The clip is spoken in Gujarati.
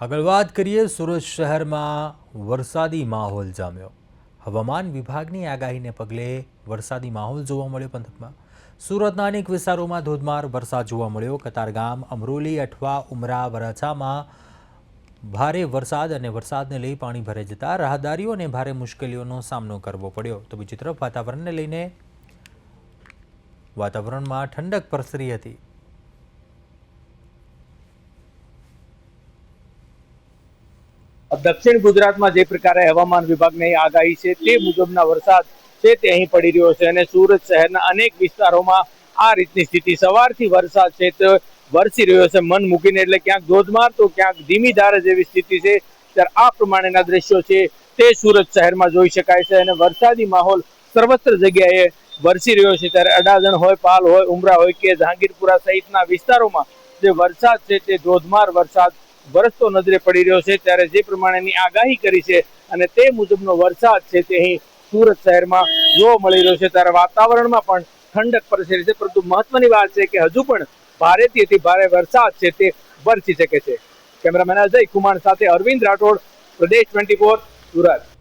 આગળ વાત કરીએ સુરત શહેરમાં વરસાદી માહોલ જામ્યો. હવામાન વિભાગની આગાહીને પગલે વરસાદી માહોલ જોવા મળ્યો પંથકમાં. સુરતના અનેક વિસ્તારોમાં ધોધમાર વરસાદ જોવા મળ્યો. કતારગામ, અમરોલી, અઠવા, ઉમરા, વરાછામાં ભારે વરસાદ અને વરસાદને લઈ પાણી ભરાઈ જતા રાહદારીઓને ભારે મુશ્કેલીઓનો સામનો કરવો પડ્યો. તો બીજી તરફ વાતાવરણને લઈને વાતાવરણમાં ઠંડક પ્રસરી હતી. દક્ષિણ ગુજરાતમાં જે પ્રકારે હવામાન વિભાગની આગાહી છે, તે મુજબના વરસાદ છે તે અહીં પડી રહ્યો છે અને સુરત શહેરના અનેક વિસ્તારોમાં આ રીતની સ્થિતિ. સવારથી વરસાદ છે તે વરસી રહ્યો છે, મન મૂકીને. એટલે ક્યાંક ધોધમાર તો ક્યાંક ધીમી ધારે જેવી સ્થિતિ છે, ત્યારે આ પ્રમાણેના દ્રશ્યો છે તે સુરત શહેરમાં જોઈ શકાય છે અને વરસાદી માહોલ સર્વત્ર જગ્યાએ વરસી રહ્યો છે. ત્યારે અડાજણ હોય, પાલ હોય, ઉમરા હોય કે જહાંગીરપુરા સહિતના વિસ્તારોમાં જે વરસાદ છે તે ધોધમાર વરસાદ વરસતો નજરે પડી રહ્યો છે. ત્યારે જે પ્રમાણેની આગાહી કરી છે અને તે મુજબનો વરસાદ છે તે અહીં સુરત શહેરમાં જોવા મળી રહ્યો છે. ત્યારે વાતાવરણમાં પણ ઠંડક પ્રસરી છે. પરંતુ મહત્વની વાત છે કે હજુ પણ ભારેથી ભારે વરસાદ છે તે વરસી શકે છે. કેમેરામેન અજય કુમાર સાથે અરવિંદ રાઠોડ, પ્રદેશ ટ્વેન્ટી સુરત.